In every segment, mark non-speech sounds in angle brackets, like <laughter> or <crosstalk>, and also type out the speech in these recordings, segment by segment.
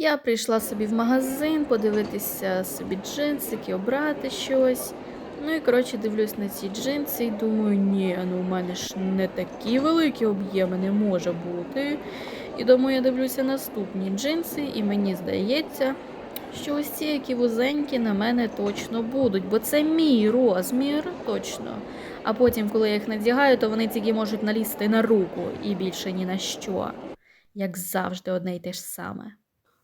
Я прийшла собі в магазин подивитися собі джинсики, обрати щось. Ну і коротше дивлюсь на ці джинси і думаю, ні, ну у мене ж не такі великі об'єми не може бути. І тому я дивлюся наступні джинси, і мені здається, що ось ці які вузенькі на мене точно будуть, бо це мій розмір точно. А потім, коли я їх надягаю, то вони тільки можуть налізти на руку і більше ні на що. Як завжди, одне й те ж саме.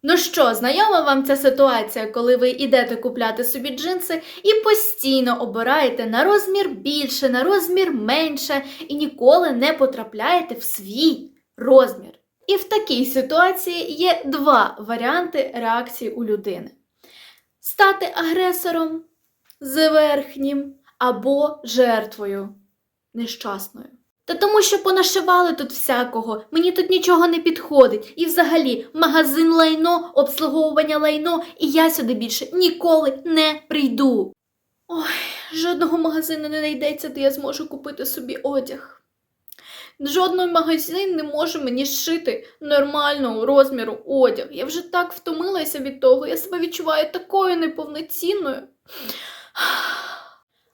Ну що, знайома вам ця ситуація, коли ви йдете купляти собі джинси і постійно обираєте на розмір більше, на розмір менше і ніколи не потрапляєте в свій розмір. І в такій ситуації є два варіанти реакції у людини: стати агресором зверхнім або жертвою нещасною. Та тому, що понашивали тут всякого, мені тут нічого не підходить. І взагалі, магазин лайно, обслуговування лайно, і я сюди більше ніколи не прийду. Ой, жодного магазину не знайдеться, де я зможу купити собі одяг. Жодний магазин не може мені зшити нормального розміру одяг. Я вже так втомилася від того, я себе відчуваю такою неповноцінною. <sighs>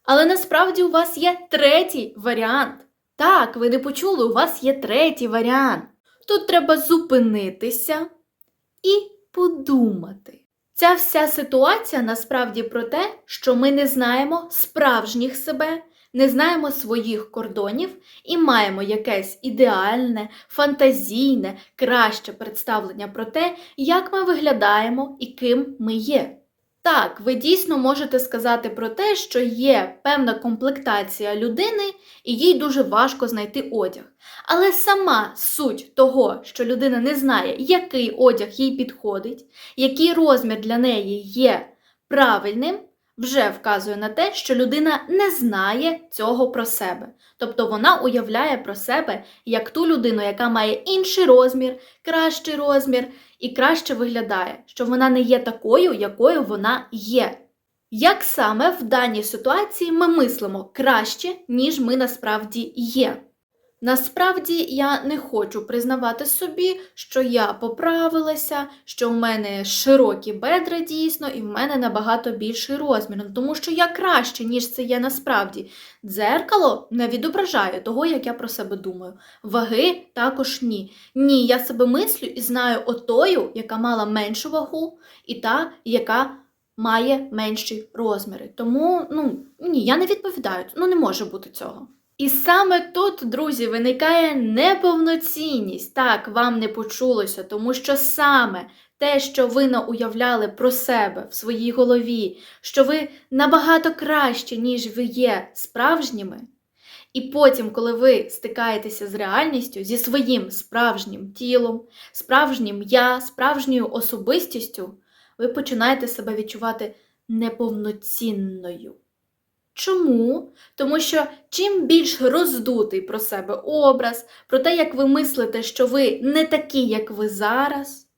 Але насправді у вас є третій варіант. Так, ви не почули, у вас є третій варіант. Тут треба зупинитися і подумати. Ця вся ситуація насправді про те, що ми не знаємо справжніх себе, не знаємо своїх кордонів і маємо якесь ідеальне, фантазійне, краще представлення про те, як ми виглядаємо і ким ми є. Так, ви дійсно можете сказати про те, що є певна комплектація людини, і їй дуже важко знайти одяг. Але сама суть того, що людина не знає, який одяг їй підходить, який розмір для неї є правильним, вже вказує на те, що людина не знає цього про себе. Тобто вона уявляє про себе як ту людину, яка має інший розмір, кращий розмір і краще виглядає, що вона не є такою, якою вона є. Як саме в даній ситуації ми мислимо краще, ніж ми насправді є? Насправді я не хочу признавати собі, що я поправилася, що в мене широкі бедра дійсно, і в мене набагато більший розмір, Ну, тому що я краще, ніж це є насправді. Дзеркало не відображає того, як я про себе думаю. Ваги також ні. Ні, я себе мислю і знаю отою, яка мала меншу вагу, і та, яка має менші розміри. Тому, ну ні, я не відповідаю. Ну не може бути цього. І саме тут, друзі, виникає неповноцінність. Так, вам не почулося, тому що саме те, що ви науявляли про себе в своїй голові, що ви набагато краще, ніж ви є справжніми. І потім, коли ви стикаєтеся з реальністю, зі своїм справжнім тілом, справжнім я, справжньою особистістю, ви починаєте себе відчувати неповноцінною. Чому? Тому що чим більш роздутий про себе образ, про те, як ви мислите, що ви не такі, як ви зараз,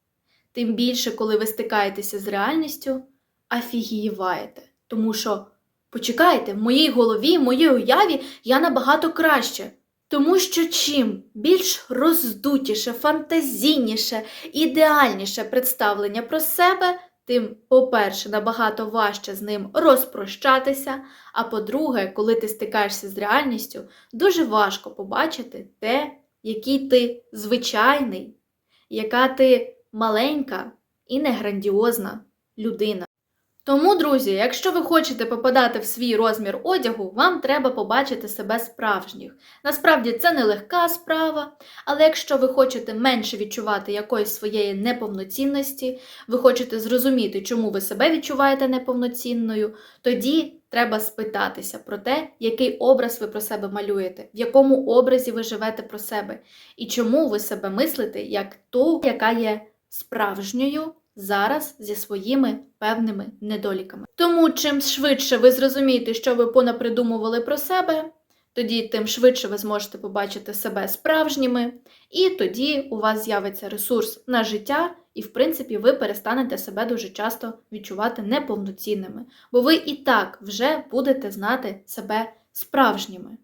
тим більше, коли ви стикаєтеся з реальністю, афігієваєте. Тому що, почекайте, в моїй голові, в моїй уяві я набагато краще. Тому що чим більш роздутіше, фантазійніше, ідеальніше представлення про себе, тим, по-перше, набагато важче з ним розпрощатися. А по-друге, коли ти стикаєшся з реальністю, дуже важко побачити те, який ти звичайний, яка ти маленька і не грандіозна людина. Тому, друзі, якщо ви хочете попадати в свій розмір одягу, вам треба побачити себе справжніх. Насправді це не легка справа, але якщо ви хочете менше відчувати якоїсь своєї неповноцінності, ви хочете зрозуміти, чому ви себе відчуваєте неповноцінною, тоді треба спитатися про те, який образ ви про себе малюєте, в якому образі ви живете про себе, і чому ви себе мислите як ту, яка є справжньою зараз зі своїми певними недоліками. Тому чим швидше ви зрозумієте, що ви понапридумували про себе, тоді тим швидше ви зможете побачити себе справжніми, і тоді у вас з'явиться ресурс на життя, і, в принципі, ви перестанете себе дуже часто відчувати неповноцінними, бо ви і так вже будете знати себе справжніми.